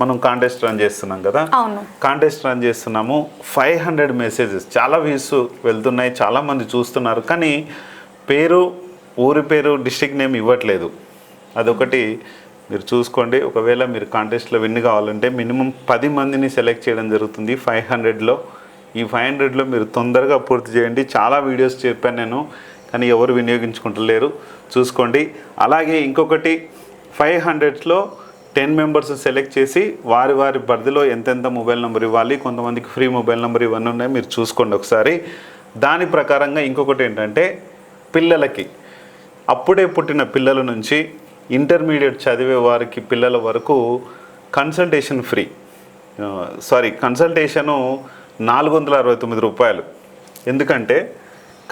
మనం contest run చేస్తున్నాం కదా? కాంటెస్ట్ రన్ చేస్తున్నాము. ఫైవ్ హండ్రెడ్ మెసేజెస్ చాలా వ్యూస్ వెళ్తున్నాయి చాలా మంది చూస్తున్నారు. కానీ పేరు ఊరి పేరు డిస్ట్రిక్ట్ నేమ్ ఇవ్వట్లేదు. అదొకటి మీరు చూసుకోండి. ఒకవేళ మీరు కాంటెస్ట్లో విన్ కావాలంటే మినిమం పది మందిని సెలెక్ట్ చేయడం జరుగుతుంది ఫైవ్ హండ్రెడ్లో ఈ ఫైవ్ హండ్రెడ్లో మీరు తొందరగా పూర్తి చేయండి. చాలా వీడియోస్ చెప్పాను నేను కానీ ఎవరు వినియోగించుకుంటలేరు. చూసుకోండి. అలాగే ఇంకొకటి ఫైవ్ హండ్రెడ్స్లో టెన్ మెంబర్స్ సెలెక్ట్ చేసి వారి వారి పరిధిలో ఎంతెంత మొబైల్ నెంబర్ ఇవ్వాలి కొంతమందికి ఫ్రీ మొబైల్ నెంబర్ ఇవన్నీ ఉన్నాయి మీరు చూసుకోండి ఒకసారి. దాని ప్రకారంగా ఇంకొకటి ఏంటంటే పిల్లలకి అప్పుడే పుట్టిన పిల్లల నుంచి ఇంటర్మీడియట్ చదివే వారికి పిల్లల వరకు కన్సల్టేషన్ ఫ్రీ. సారీ కన్సల్టేషను నాలుగు వందల అరవై తొమ్మిది రూపాయలు. ఎందుకంటే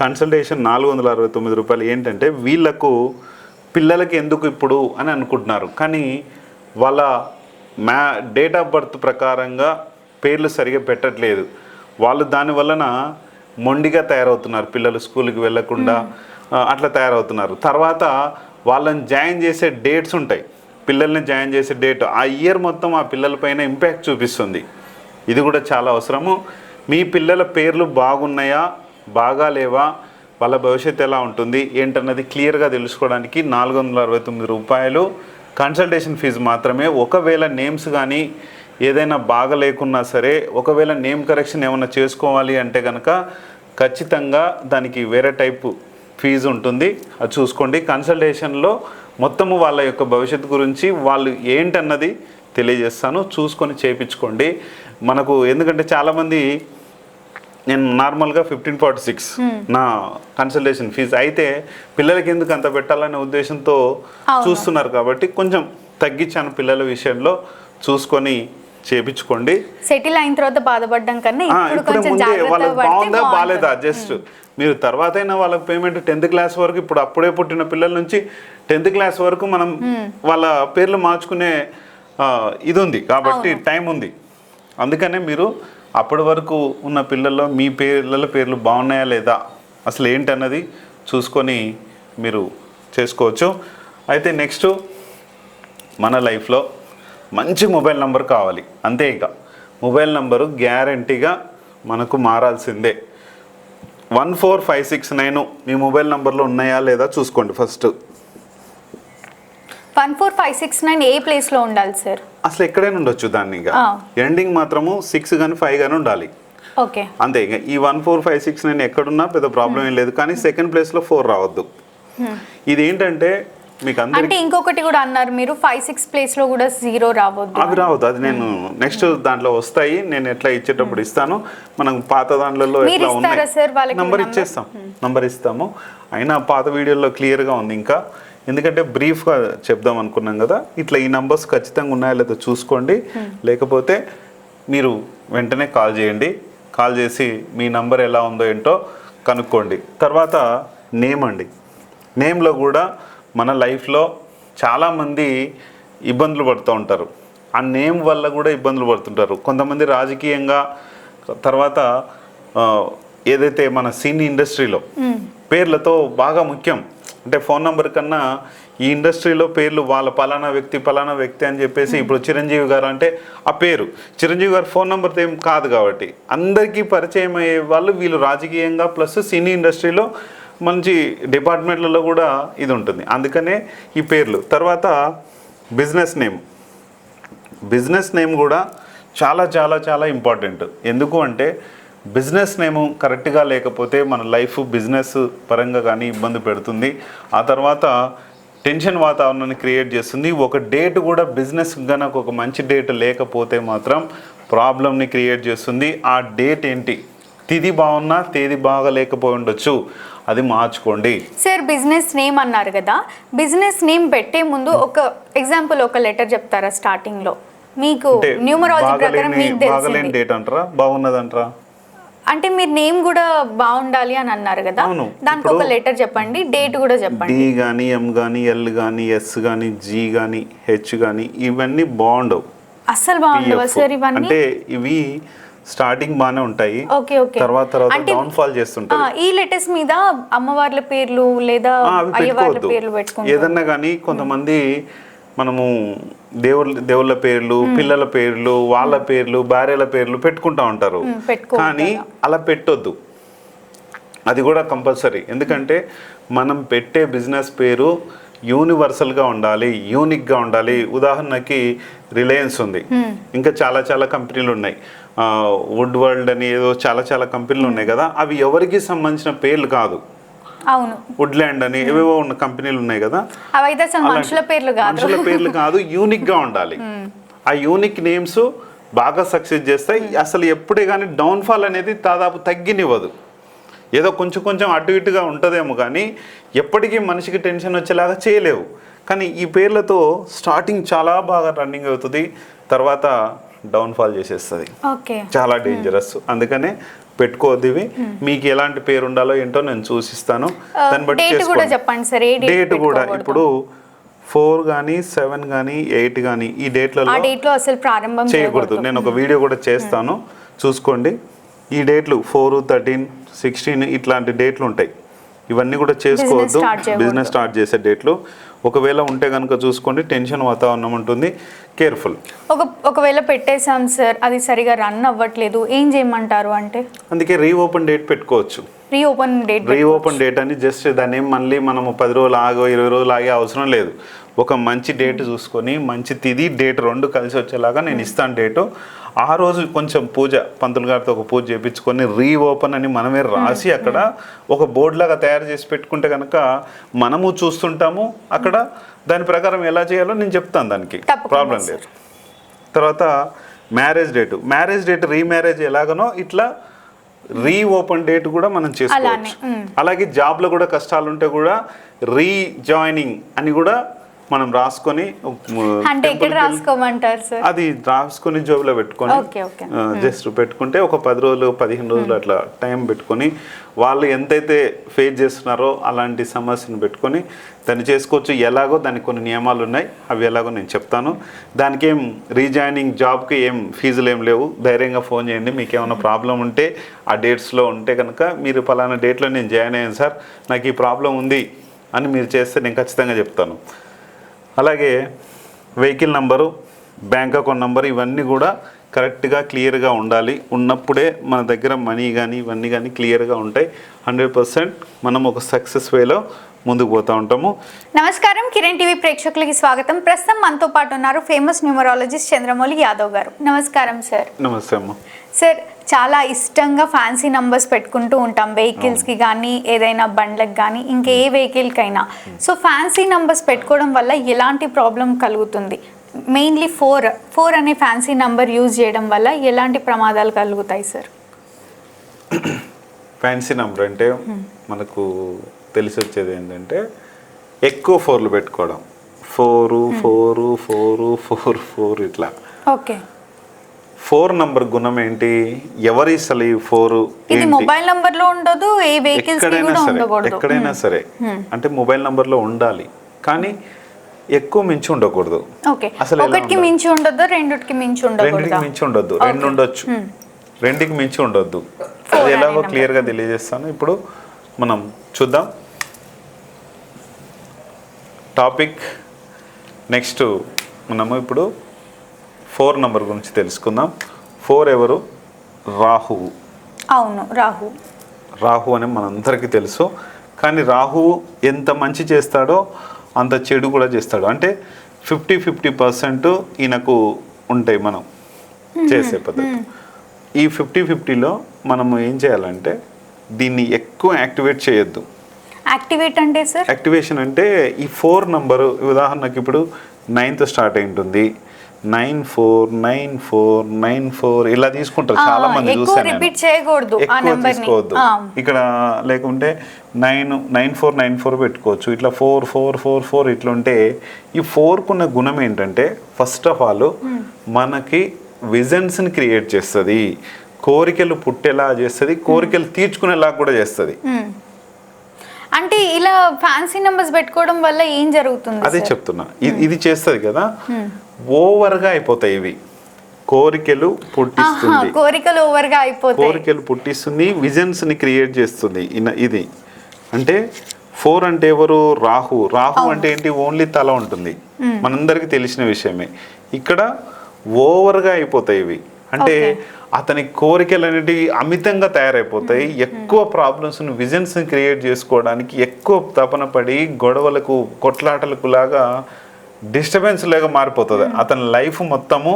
కన్సల్టేషన్ నాలుగు వందల అరవై తొమ్మిది రూపాయలు ఏంటంటే వీళ్ళకు పిల్లలకి ఎందుకు ఇప్పుడు అని అనుకుంటున్నారు. కానీ వాళ్ళ మ్యా డేట్ ఆఫ్ బర్త్ ప్రకారంగా పేర్లు సరిగా పెట్టట్లేదు. వాళ్ళు దాని వలన మొండిగా తయారవుతున్నారు. పిల్లలు స్కూల్కి వెళ్ళకుండా అట్లా తయారవుతున్నారు. తర్వాత వాళ్ళని జాయిన్ చేసే డేట్స్ ఉంటాయి. పిల్లల్ని జాయిన్ చేసే డేట్ ఆ ఇయర్ మొత్తం ఆ పిల్లలపైన ఇంపాక్ట్ చూపిస్తుంది. ఇది కూడా చాలా అవసరము. మీ పిల్లల పేర్లు బాగున్నాయా? బాగా లేవా? వాళ్ళ భవిష్యత్తు ఎలా ఉంటుంది? ఏంటన్నది క్లియర్గా తెలుసుకోవడానికి నాలుగు వందల అరవై తొమ్మిది రూపాయలు కన్సల్టేషన్ ఫీజు మాత్రమే. ఒకవేళ నేమ్స్ కానీ ఏదైనా బాగా లేకున్నా సరే ఒకవేళ నేమ్ కరెక్షన్ ఏమైనా చేసుకోవాలి అంటే కనుక ఖచ్చితంగా దానికి వేరే టైపు ఫీజు ఉంటుంది. అది చూసుకోండి. కన్సల్టేషన్లో మొత్తము వాళ్ళ యొక్క భవిష్యత్తు గురించి వాళ్ళు ఏంటన్నది తెలియజేస్తాను. చూసుకొని చేయించుకోండి మనకు ఎందుకంటే చాలామంది నేను నార్మల్గా ఫిఫ్టీన్ ఫార్టీ సిక్స్ నా కన్సల్టేషన్ ఫీజు అయితే పిల్లలకి ఎందుకు అంత పెట్టాలనే ఉద్దేశంతో. చూస్తున్నారు కాబట్టి కొంచెం తగ్గించాను పిల్లల విషయంలో. చూసుకొని చేపించుకోండి. సెటిల్ అయిన తర్వాత బాధపడడం కన్నా ఇప్పుడు ముందే వాళ్ళకి బాగుందా బాగాలేదా. జస్ట్ మీరు తర్వాత అయినా వాళ్ళకి పేమెంట్ టెన్త్ క్లాస్ వరకు ఇప్పుడు అప్పుడే పుట్టిన పిల్లల నుంచి టెన్త్ క్లాస్ వరకు మనం వాళ్ళ పేర్లు మార్చుకునే ఇది ఉంది కాబట్టి టైం ఉంది. అందుకనే మీరు అప్పటి వరకు ఉన్న పిల్లల్లో మీ పిల్లల పేర్లు బాగున్నాయా లేదా? అసలు ఏంటన్నది చూసుకొని మీరు చేసుకోవచ్చు. అయితే నెక్స్ట్ మన లైఫ్లో మంచి మొబైల్ నెంబర్ కావాలి. అంతే ఇక. మొబైల్ నెంబరు గ్యారంటీగా మనకు మారాల్సిందే. One four five six nine మీ మొబైల్ నెంబర్లో ఉన్నాయా లేదా చూసుకోండి first. One four five six nine ఏ ప్లేస్లో ఉండాలి సార్? అసలు ఎక్కడైనా ఉండొచ్చు దాన్ని ఇక. ఎండింగ్ మాత్రము సిక్స్ కానీ ఫైవ్ కానీ ఉండాలి. ఓకే. అంతే ఇక. ఈ one four five six nine ఎక్కడున్నా పెద్ద ప్రాబ్లం ఏం లేదు. కానీ సెకండ్ ప్లేస్లో ఫోర్ రావద్దు. ఇది ఏంటంటే మీకు అందరికి అంటే ఇంకొకటి కూడా అన్నారు మీరు ఫైవ్ సిక్స్ ప్లేస్లో కూడా జీరో రావద్దు అవి రావద్దు. అది నేను నెక్స్ట్ దాంట్లో వస్తాయి. నేను ఎట్లా ఇచ్చేటప్పుడు ఇస్తాను. మనం పాత దాంట్లో మీరు ఎట్లా వాళ్ళకి నంబర్? ఇచ్చేస్తాం. నంబర్ ఇస్తాము. అయినా పాత వీడియోలో క్లియర్గా ఉంది ఇంకా. ఎందుకంటే బ్రీఫ్గా చెప్దాం అనుకున్నాం కదా ఇట్లా ఈ నంబర్స్ ఖచ్చితంగా ఉన్నాయా లేదో చూసుకోండి. లేకపోతే మీరు వెంటనే కాల్ చేయండి. కాల్ చేసి మీ నంబర్ ఎలా ఉందో ఏంటో కనుక్కోండి. తర్వాత నేమ్ అండి. నేమ్లో కూడా మన లైఫ్లో చాలామంది ఇబ్బందులు పడుతూ ఉంటారు. ఆ నేమ్ వల్ల కూడా ఇబ్బందులు పడుతుంటారు. కొంతమంది రాజకీయంగా తర్వాత ఏదైతే మన సినీ ఇండస్ట్రీలో పేర్లతో బాగా ముఖ్యం అంటే ఫోన్ నంబర్ కన్నా ఈ ఇండస్ట్రీలో పేర్లు వాళ్ళ పలానా వ్యక్తి పలానా వ్యక్తి అని చెప్పేసి ఇప్పుడు చిరంజీవి గారు అంటే ఆ పేరు. చిరంజీవి గారు ఫోన్ నెంబర్తో ఏం కాదు కాబట్టి అందరికీ పరిచయం అయ్యే వాళ్ళు వీళ్ళు రాజకీయంగా ప్లస్ సినీ ఇండస్ట్రీలో మంచి డిపార్ట్మెంట్లలో కూడా ఇది ఉంటుంది. అందుకనే ఈ పేర్లు. తర్వాత బిజినెస్ నేమ్. బిజినెస్ నేమ్ కూడా చాలా చాలా చాలా ఇంపార్టెంట్. ఎందుకు అంటే బిజినెస్ నేమ్ కరెక్ట్గా లేకపోతే మన లైఫ్ బిజినెస్ పరంగా కానీ ఇబ్బంది పెడుతుంది. ఆ తర్వాత టెన్షన్ వాతావరణాన్ని క్రియేట్ చేస్తుంది. ఒక డేట్ కూడా బిజినెస్ గనక ఒక మంచి డేట్ లేకపోతే మాత్రం ప్రాబ్లమ్ని క్రియేట్ చేస్తుంది. ఆ డేట్ ఏంటి? తిది బాగున్నా తేదీ బాగా లేకపోయి ఉండొచ్చు. అది మార్చుకోండి. సార్ బిజినెస్ నేమ్ అన్నారు కదా. బిజినెస్ నేమ్ పెట్టే ముందు ఒక ఎగ్జాంపుల్ ఒక లెటర్ చెప్తారా స్టార్టింగ్లో మీకు న్యూమరాలజీ ప్రకారం బాగలేని మీకు బాగలేని తెలిసింది డేట్ అంటారా? బాగున్నది అంటారా అంటే మీరు నేమ్ కూడా బాగుండాలి అని అన్నారు కదా. దానికి ఒక లెటర్ చెప్పండి డేట్ కూడా చెప్పండి. డి కానీ ఎం కానీ ఎల్ కానీ ఎస్ కానీ జీ కానీ హెచ్ కానీ ఇవన్నీ బాగుండవు. అస్సలు బాగుండవా. సార్ ఇవన్నీ? అంటే ఇవి స్టార్టింగ్ బాగానే ఉంటాయి. Okay okay. తర్వాత తర్వాత డౌన్ ఫాల్ ఆ, చేస్తుంటాయి ఈ లెటర్స్ మీద అమ్మవార్ల పేర్లు లేదా అయ్యవార్ల పేర్లు పెట్టుకుంటారు. ఏదన్నా కానీ కొంతమంది మనము దేవుళ్ళ దేవుళ్ళ పేర్లు పిల్లల పేర్లు వాళ్ళ పేర్లు భార్యల పేర్లు పెట్టుకుంటా ఉంటారు. కానీ అలా పెట్టొద్దు. అది కూడా కంపల్సరీ. ఎందుకంటే మనం పెట్టే బిజినెస్ పేరు యూనివర్సల్గా ఉండాలి యూనిక్గా ఉండాలి. ఉదాహరణకి రిలయన్స్ ఉంది. ఇంకా చాలా చాలా కంపెనీలు ఉన్నాయి. వుడ్ వరల్డ్ అని ఏదో చాలా చాలా కంపెనీలు ఉన్నాయి కదా. అవి ఎవరికి సంబంధించిన పేర్లు కాదు. అవును. వుడ్ల్యాండ్ అని ఏవేవో ఉన్న కంపెనీలు ఉన్నాయి కదా. అవైతే మనుషుల పేర్లు కాదు. మనుషుల పేర్లు కాదు యూనిక్గా ఉండాలి. ఆ యూనిక్ నేమ్స్ బాగా సక్సెస్ చేస్తాయి. అసలు ఎప్పుడే కానీ డౌన్ఫాల్ అనేది దాదాపు తగ్గినివ్వదు. ఏదో కొంచెం కొంచెం అటు ఇటుగా ఉంటుందేమో కానీ ఎప్పటికీ మనిషికి టెన్షన్ వచ్చేలాగా చేయలేవు. కానీ ఈ పేర్లతో స్టార్టింగ్ చాలా బాగా రన్నింగ్ అవుతుంది. తర్వాత డౌన్ఫాల్ చేసేస్తుంది. చాలా డేంజరస్ అందుకనే పెట్టుకోవద్దు ఇవి. మీకు ఎలాంటి పేరు ఉండాలో ఏంటో నేను చూసిస్తాను. దాన్ని బట్టి డేట్ కూడా చేసుకోండి. చెప్పండి సార్ డేట్ కూడా ఇప్పుడు ఫోర్ కానీ సెవెన్ కానీ ఎయిట్ కానీ ఈ డేట్లలో అసలు ప్రారంభం చేయకూడదు. నేను ఒక వీడియో కూడా చేస్తాను. చూసుకోండి. ఈ డేట్లు ఫోర్ థర్టీన్ సిక్స్టీన్ ఇట్లాంటి డేట్లు ఉంటాయి. ఇవన్నీ కూడా చేసుకోవద్దు. బిజినెస్ స్టార్ట్ చేసే డేట్లు. ఒకవేళ ఉంటే కనుక చూసుకోండి టెన్షన్ వాతావరణం ఉంటుంది. కేర్ఫుల్. ఒక ఒకవేళ పెట్టేశాం సార్ అది సరిగా రన్ అవ్వట్లేదు ఏం చేయమంటారు అంటే? అందుకే రీఓపెన్ డేట్ పెట్టుకోవచ్చు. రీఓపెన్ డేట్ రీఓపెన్ డేట్ అని జస్ట్ దాన్ని ఏం మళ్ళీ మనము పది రోజులు ఆగో ఇరవై రోజులు ఆగే అవసరం లేదు. ఒక మంచి డేట్ చూసుకొని మంచి తిది డేట్ రెండు కలిసి వచ్చేలాగా నేను ఇస్తాను డేటు. ఆ రోజు కొంచెం పూజ పంతులు గారితో ఒక పూజ చేయించుకొని రీఓపెన్ అని మనమే రాసి అక్కడ ఒక బోర్డు లాగా తయారు చేసి పెట్టుకుంటే కనుక మనము చూస్తుంటాము. అక్కడ దాని ప్రకారం ఎలా చేయాలో నేను చెప్తాను దానికి. ప్రాబ్లం. లేదు. తర్వాత marriage date. Marriage date remarriage ఎలాగనో ఇట్లా రీ ఓపెన్ డేట్ కూడా మనం చేసుకోవచ్చు. అలాగే జాబ్లో కూడా కష్టాలు ఉంటే కూడా రీజాయినింగ్ అని కూడా మనం రాసుకొని అంటే ఎక్కడ temple కి వెళ్ళి- రాసుకోమంటారు సార్ అది రాసుకొని జోబులో పెట్టుకొని. జస్ట్ పెట్టుకుంటే ఒక పది రోజులు పదిహేను రోజులు అట్లా టైం పెట్టుకొని వాళ్ళు ఎంతైతే ఫేస్ చేస్తున్నారో అలాంటి సమస్యను పెట్టుకొని దాన్ని చేసుకోవచ్చు. ఎలాగో దానికి కొన్ని నియమాలు ఉన్నాయి. అవి ఎలాగో నేను చెప్తాను. దానికి ఏం రీజాయినింగ్ జాబ్కి ఏం ఫీజులు ఏం లేవు. ధైర్యంగా ఫోన్ చేయండి. మీకు ఏమైనా ప్రాబ్లం ఉంటే ఆ డేట్స్లో ఉంటే కనుక మీరు పలానా డేట్లో నేను జాయిన్ అయ్యాను సార్ నాకు ఈ ప్రాబ్లం ఉంది అని మీరు చేస్తే నేను ఖచ్చితంగా చెప్తాను. అలాగే vehicle number bank account number ఇవన్నీ కూడా కరెక్ట్గా క్లియర్గా ఉండాలి. ఉన్నప్పుడే మన దగ్గర మనీ కానీ ఇవన్నీ కానీ క్లియర్గా ఉంటాయి. హండ్రెడ్ పర్సెంట్ మనం ఒక సక్సెస్ వేలో ముందుకు పోతూ ఉంటాము. నమస్కారం. కిరణ్ టీవీ ప్రేక్షకులకి స్వాగతం. ప్రస్తుతం మనతో పాటు ఉన్నారు ఫేమస్ న్యూమరాలజిస్ట్ చంద్రమౌళి యాదవ్ గారు. నమస్కారం సార్. నమస్తే అమ్మ. సార్ చాలా ఇష్టంగా ఫ్యాన్సీ నంబర్స్ పెట్టుకుంటూ ఉంటాం. వెహికల్స్కి కానీ ఏదైనా బండ్లకు కానీ ఇంకా ఏ వెహికల్కైనా సో ఫ్యాన్సీ నంబర్స్ పెట్టుకోవడం వల్ల ఎలాంటి ప్రాబ్లం కలుగుతుంది? మెయిన్లీ ఫోర్ ఫోర్ అనే ఫ్యాన్సీ నంబర్ యూజ్ చేయడం వల్ల ఎలాంటి ప్రమాదాలు కలుగుతాయి సార్ ఫ్యాన్సీ నంబర్ అంటే మనకు తెలిసి వచ్చేది ఏంటంటే ఎక్కువ ఫోర్లు పెట్టుకోవడం. Four four four four four ఇట్లా. ఓకే ఫోర్ నంబర్ గుణం ఏంటి? ఎవరి అసలు ఈ ఫోరు ఇది మొబైల్ నంబర్లో ఉండదు ఏ వెహికల్స్ ఎక్కడైనా కూడా సరే ఎక్కడైనా సరే. అంటే మొబైల్ నంబర్లో ఉండాలి. కానీ ఎక్కువ మించి ఉండకూడదు. ఓకే. అసలు ఒకటికి? మించి ఉండదు రెండుకి మించి రెండుకి ఉండకూడదు మించి ఉండొద్దు. రెండు ఉండొచ్చు. రెండుకి మించి ఉండొద్దు. అది ఎలాగో క్లియర్గా తెలియజేస్తాను. ఇప్పుడు మనం చూద్దాం. Topic next. మనము ఇప్పుడు ఫోర్ నంబర్ గురించి తెలుసుకుందాం. ఫోర్ ఎవరు? రాహువు. అవును రాహు. రాహు అని మనందరికీ తెలుసు. కానీ రాహువు ఎంత మంచి చేస్తాడో అంత చెడు కూడా చేస్తాడు. అంటే ఫిఫ్టీ ఫిఫ్టీ పర్సెంట్ ఈయనకు ఉంటాయి మనం చేసే పద్ధతి. ఈ ఫిఫ్టీ ఫిఫ్టీలో మనము ఏం చేయాలంటే దీన్ని ఎక్కువ యాక్టివేట్ చేయొద్దు. యాక్టివేట్ అంటే సార్? యాక్టివేషన్ అంటే ఈ ఫోర్ నంబరు ఉదాహరణకి ఇప్పుడు నైన్త్ స్టార్ట్ అయి ఉంటుంది. Nine four nine four nine four ఇలా తీసుకుంటారు చాలా మంది నేను. రిపీట్ చేయకూడదు ఎక్కువ తీసుకోవద్దు. ఇక్కడ లేకుంటే nine nine four nine four పెట్టుకోవచ్చు. ఇట్లా ఫోర్ ఫోర్ ఫోర్ ఫోర్ ఇట్లా ఉంటే ఈ ఫోర్కున్న గుణం ఏంటంటే ఫస్ట్ ఆఫ్ ఆల్ మనకి విజన్స్ని క్రియేట్ చేస్తుంది. కోరికలు పుట్టేలా చేస్తుంది కోరికలు తీర్చుకునేలా కూడా చేస్తుంది. అంటే ఇలా ఫ్యాన్సీ నెంబర్స్ పెట్టుకోవడం వల్ల ఏం జరుగుతుంది అదే? చెప్తున్నా. ఇది చేస్తుంది కదా. ఓవర్గా అయిపోతాయి ఇవి. కోరికలు పుట్టిస్తుంది. కోరికలు ఓవర్గా అయిపోతాయి. కోరికలు పుట్టిస్తుంది విజన్స్ని క్రియేట్ చేస్తుంది ఇది. అంటే ఫోర్ అంటే ఎవరు? రాహు. రాహు అంటే ఏంటి? ఓన్లీ తల ఉంటుంది. మనందరికీ తెలిసిన విషయమే. ఇక్కడ ఓవర్గా అయిపోతాయి ఇవి. అంటే అతని కోరికలు అనేటివి అమితంగా తయారైపోతాయి. ఎక్కువ ప్రాబ్లమ్స్ను విజన్స్ని క్రియేట్ చేసుకోవడానికి ఎక్కువ తపన పడి గొడవలకు కొట్లాటలకు లాగా డిస్టర్బెన్స్ లాగా మారిపోతుంది. అతని లైఫ్ మొత్తము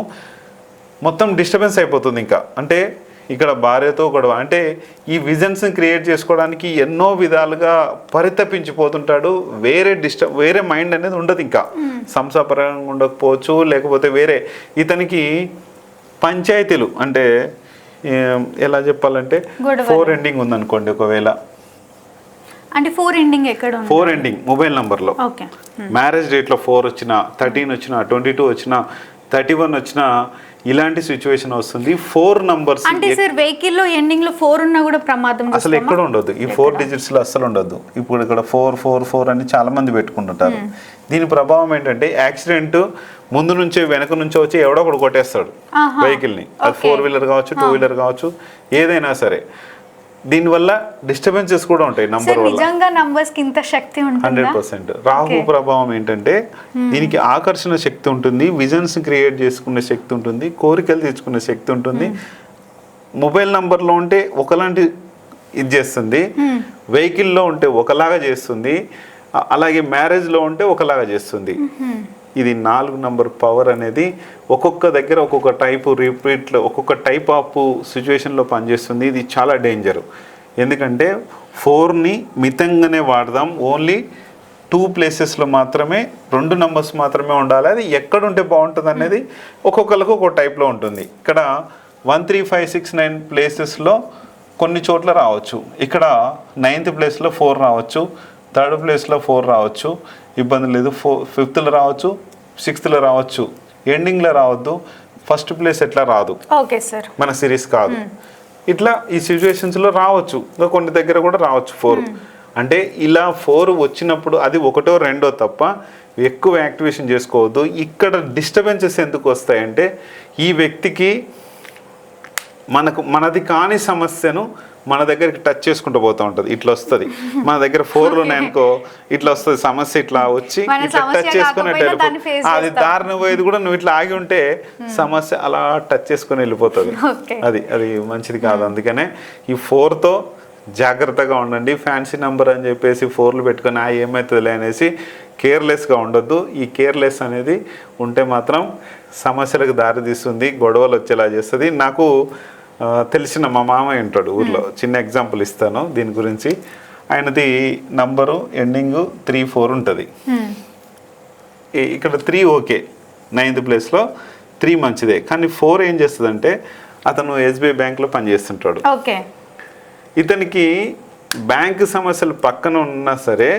మొత్తం డిస్టర్బెన్స్ అయిపోతుంది ఇంకా. అంటే ఇక్కడ భార్యతో గొడవ అంటే ఈ విజన్స్ని క్రియేట్ చేసుకోవడానికి ఎన్నో విధాలుగా పరితపించిపోతుంటాడు. వేరే డిస్టర్బ్ వేరే మైండ్ అనేది ఉండదు ఇంకా. సంసాపరంగా ఉండకపోవచ్చు లేకపోతే వేరే ఇతనికి పంచాయతీలు అంటే ఎలా చెప్పాలంటే. ఫోర్ ఎండింగ్ ఉందనుకోండి ఒకవేళ. అంటే ఫోర్ ఎండింగ్ ఎక్కడ ఫోర్ ఎండింగ్ మొబైల్ నంబర్లో. ఓకే. మ్యారేజ్ డేట్లో ఫోర్ వచ్చిన థర్టీన్ వచ్చిన ట్వంటీ టూ వచ్చిన థర్టీ వన్ వచ్చిన ఇలాంటి సిచ్యువేషన్ వస్తుంది. ఫోర్ నంబర్స్ అంటే సార్ వెహికల్లో ఎండింగ్లో ఫోర్ ఉన్నా కూడా ప్రమాదం అసలు ఎక్కడ ఉండదు ఈ ఫోర్ డిజిట్స్లో అస్సలు ఉండదు ఇప్పుడు ఇక్కడ ఫోర్ ఫోర్ ఫోర్ అని చాలా మంది పెట్టుకుంటుంటారు దీని ప్రభావం ఏంటంటే యాక్సిడెంట్ ముందు నుంచే వెనక నుంచో వచ్చి ఎవడో ఒకడు కొట్టేస్తాడు. వెహికల్ని అది ఫోర్ వీలర్ కావచ్చు టూ వీలర్ కావచ్చు ఏదైనా సరే. దీనివల్ల డిస్టర్బెన్సెస్ కూడా ఉంటాయి నంబర్ నిజంగా నంబర్స్కి ఇంత శక్తి హండ్రెడ్ పర్సెంట్ రాహు ప్రభావం ఏంటంటే దీనికి ఆకర్షణ శక్తి ఉంటుంది విజన్స్ క్రియేట్ చేసుకునే శక్తి ఉంటుంది కోరికలు తెచ్చుకునే శక్తి ఉంటుంది. మొబైల్ నంబర్లో ఉంటే ఒకలాంటి ఇది చేస్తుంది వెహికల్లో ఉంటే ఒకలాగా చేస్తుంది అలాగే మ్యారేజ్లో ఉంటే ఒకలాగా చేస్తుంది. ఇది నాలుగు నంబర్ పవర్ అనేది ఒక్కొక్క దగ్గర ఒక్కొక్క టైపు రిపీట్లో ఒక్కొక్క టైప్ ఆఫ్ సిచ్యువేషన్లో పనిచేస్తుంది. ఇది చాలా డేంజర్. ఎందుకంటే ఫోర్ని మితంగానే వాడదాం. ఓన్లీ టూ ప్లేసెస్లో మాత్రమే రెండు నంబర్స్ మాత్రమే ఉండాలి. అది ఎక్కడ ఉంటే బాగుంటుంది అనేది ఒక్కొక్కరికి ఒక్కొక్క టైప్లో ఉంటుంది. ఇక్కడ one three five six nine ప్లేసెస్లో కొన్ని చోట్ల రావచ్చు. ఇక్కడ నైన్త్ ప్లేస్లో ఫోర్ రావచ్చు. థర్డ్ ప్లేస్లో ఫోర్ రావచ్చు. ఇబ్బంది లేదు. ఫో ఫిఫ్త్లో రావచ్చు సిక్స్త్లో రావచ్చు. ఎండింగ్లో రావద్దు ఫస్ట్ ప్లేస్ ఎట్లా రాదు. Okay sir. మన సిరీస్ కాదు. ఇట్లా ఈ సిచ్యువేషన్స్లో రావచ్చు. ఇంకా కొన్ని దగ్గర కూడా రావచ్చు ఫోర్. అంటే ఇలా ఫోర్ వచ్చినప్పుడు అది ఒకటో రెండో తప్ప ఎక్కువ యాక్టివేషన్ చేసుకోవద్దు. ఇక్కడ డిస్టర్బెన్సెస్ ఎందుకు వస్తాయంటే ఈ వ్యక్తికి మనకు మనది కాని సమస్యను మన దగ్గరికి టచ్ చేసుకుంటూ పోతూ ఉంటుంది. ఇట్లా వస్తుంది. మన దగ్గర ఫోర్లు ఉన్నాయనుకో ఇట్లా వస్తుంది. సమస్య ఇట్లా వచ్చి ఇట్లా టచ్ చేసుకుని కాకపోయినా వెళ్ళిపో- దాన్ని face అది. దారిన పోయేది కూడా నువ్వు ఇట్లా ఆగి ఉంటే సమస్య అలా టచ్ చేసుకుని వెళ్ళిపోతుంది. అది అది మంచిది కాదు. అందుకనే ఈ ఫోర్తో జాగ్రత్తగా ఉండండి. ఫ్యాన్సీ నంబర్ అని చెప్పేసి ఫోర్లు పెట్టుకొని ఆ ఏమవుతుందిలే అనేసి కేర్లెస్గా ఉండొద్దు. ఈ కేర్లెస్ అనేది ఉంటే మాత్రం సమస్యలకు దారితీస్తుంది గొడవలు వచ్చేలా చేస్తుంది. నాకు తెలిసిన మా మామయ్య ఉంటాడు ఊర్లో. చిన్న ఎగ్జాంపుల్ ఇస్తాను దీని గురించి. ఆయనది నంబరు ఎండింగ్ త్రీ ఫోర్ ఉంటుంది. ఇక్కడ త్రీ ఓకే. నైన్త్ ప్లేస్లో త్రీ మంచిదే. కానీ ఫోర్ ఏం చేస్తుందంటే అతను ఎస్బీఐ బ్యాంక్లో పనిచేస్తుంటాడు ఓకే. ఇతనికి బ్యాంక్ సమస్యలు పక్కన ఉన్నా సరే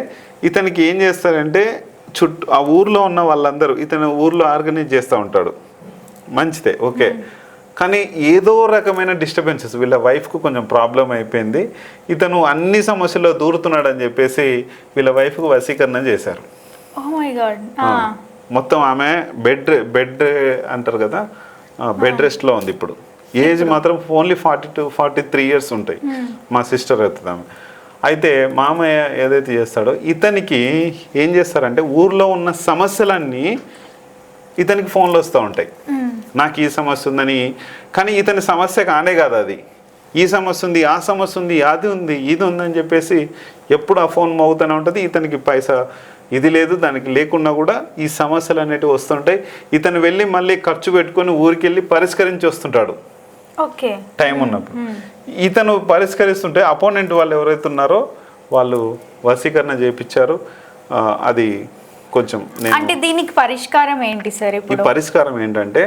ఇతనికి ఏం చేస్తారంటే చుట్టూ ఆ ఊర్లో ఉన్న వాళ్ళందరూ ఇతను ఊర్లో ఆర్గనైజ్ చేస్తూ ఉంటాడు. మంచిదే ఓకే. కానీ ఏదో రకమైన డిస్టర్బెన్సెస్ వీళ్ళ వైఫ్కు కొంచెం ప్రాబ్లం అయిపోయింది. ఇతను అన్ని సమస్యల్లో దూరుతున్నాడు అని చెప్పేసి వీళ్ళ వైఫ్కు వశీకరణ చేశారు. మై గాడ్ మొత్తం ఆమె బెడ్ బెడ్ అంటారు కదా? బెడ్ రెస్ట్లో ఉంది ఇప్పుడు. ఏజ్ మాత్రం only forty two forty three years ఉంటాయి. మా సిస్టర్ అవుతుంది ఆమె. అయితే మామయ్య ఏదైతే చేస్తాడో ఇతనికి ఏం చేస్తారంటే ఊర్లో ఉన్న సమస్యలన్నీ ఇతనికి ఫోన్లో వస్తూ ఉంటాయి. నాకు ఈ సమస్య ఉందని. కానీ ఇతని సమస్య కానే కాదు అది. ఈ సమస్య ఉంది ఆ సమస్య ఉంది అది ఉంది ఇది ఉందని చెప్పేసి ఎప్పుడు ఆ ఫోన్ మోగుతూనే ఉంటుంది. ఇతనికి పైసా ఇది లేదు దానికి లేకున్నా కూడా ఈ సమస్యలు అనేటివి వస్తుంటాయి. ఇతను వెళ్ళి మళ్ళీ ఖర్చు పెట్టుకొని ఊరికి వెళ్ళి పరిష్కరించి వస్తుంటాడు. ఓకే. టైం ఉన్నప్పుడు. ఇతను పరిష్కరిస్తుంటే అపోనెంట్ వాళ్ళు ఎవరైతే ఉన్నారో వాళ్ళు వశీకరణ చేయించారు అది కొంచెం అంటే దీనికి పరిష్కారం ఏంటి సార్ ఈ పరిష్కారం ఏంటంటే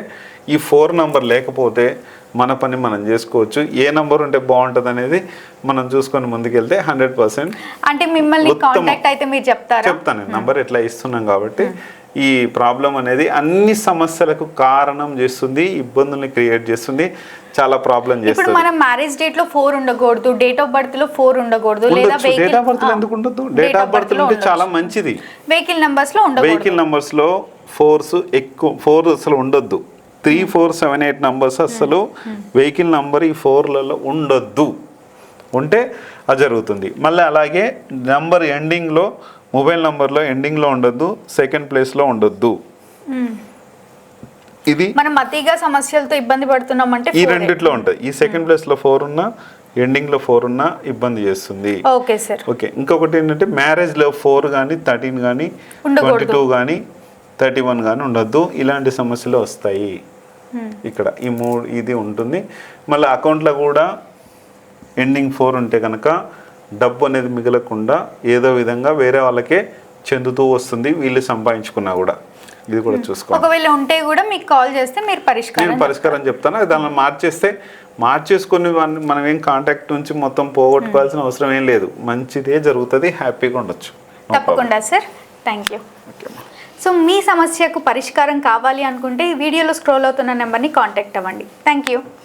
ఈ ఫోర్ నంబర్ లేకపోతే మన పని మనం చేసుకోవచ్చు. ఏ నంబర్ ఉంటే బాగుంటుంది అనేది మనం చూసుకొని ముందుకెళ్తే హండ్రెడ్ పర్సెంట్ అంటే మిమ్మల్ని. కాంటాక్ట్ అయితే మీరు చెప్తారా? చెప్తాను నంబర్ ఎట్లా ఇస్తున్నాం కాబట్టి ఈ ప్రాబ్లం అనేది అన్ని సమస్యలకు కారణం చేస్తుంది ఇబ్బందుల్ని క్రియేట్ చేస్తుంది. చాలా ప్రాబ్లం ఇప్పుడు చేస్తుంది. మనం మ్యారేజ్ డేట్లో ఫోర్ ఉండకూడదు డేట్ ఆఫ్ బర్త్లో ఫోర్ ఉండకూడదు లేదా డేట్ ఆఫ్ బర్త్ ఎందుకు ఉండదు డేట్ ఆఫ్ బర్త్ ఉంటే చాలా మంచిది. వెహికల్ నంబర్స్లో ఉండకూడదు. వెహికల్ నంబర్స్లో ఫోర్స్ ఎక్కువ ఫోర్ అసలు ఉండొద్దు. Three four seven eight numbers అసలు వెహికల్ నంబర్ ఈ ఫోర్లలో ఉండొద్దు. ఉంటే అది జరుగుతుంది. మళ్ళీ అలాగే నంబర్ ఎండింగ్లో మొబైల్ నంబర్లో ఎండింగ్లో ఉండొద్దు సెకండ్ ప్లేస్లో ఉండొద్దు. ఇది మనం అతిగా సమస్యలతో ఇబ్బంది పడుతున్నామంటే ఈ రెండిట్లో ఉంటుంది ఈ సెకండ్ ప్లేస్లో ఫోర్ ఉన్నా ఎండింగ్లో ఫోర్ ఉన్నా ఇబ్బంది చేస్తుంది. ఓకే సార్ ఓకే ఇంకొకటి ఏంటంటే మ్యారేజ్లో ఫోర్ కానీ థర్టీన్ కానీ. ట్వంటీ టూ కానీ థర్టీ వన్ కానీ ఉండొద్దు. ఇలాంటి సమస్యలు వస్తాయి. ఇక్కడ ఈ మూడు ఇది ఉంటుంది. మళ్ళీ అకౌంట్లో కూడా ఎండింగ్ ఫోర్ ఉంటే కనుక డబ్బు అనేది మిగలకుండా ఏదో విధంగా వేరే వాళ్ళకే చెందుతూ వస్తుంది వీళ్ళు సంపాదించుకున్నా కూడా. ఇది కూడా చూసుకోండి. ఒకవేళ ఉంటే కూడా మీకు కాల్ చేస్తే మీరు నేను పరిష్కారం పరిష్కారం చెప్తాను. దాన్ని మార్చేస్తే మార్చేసుకుని మనం ఏం కాంటాక్ట్ నుంచి మొత్తం పోగొట్టుకోవాల్సిన అవసరం ఏం లేదు. మంచిదే జరుగుతుంది హ్యాపీగా ఉండొచ్చు. తప్పకుండా సార్ థ్యాంక్ యూ. సో మీ సమస్యకు పరిష్కారం కావాలి అనుకుంటే ఈ వీడియోలో స్క్రోల్ అవుతున్న నెంబర్ని కాంటాక్ట్ అవ్వండి. Thank you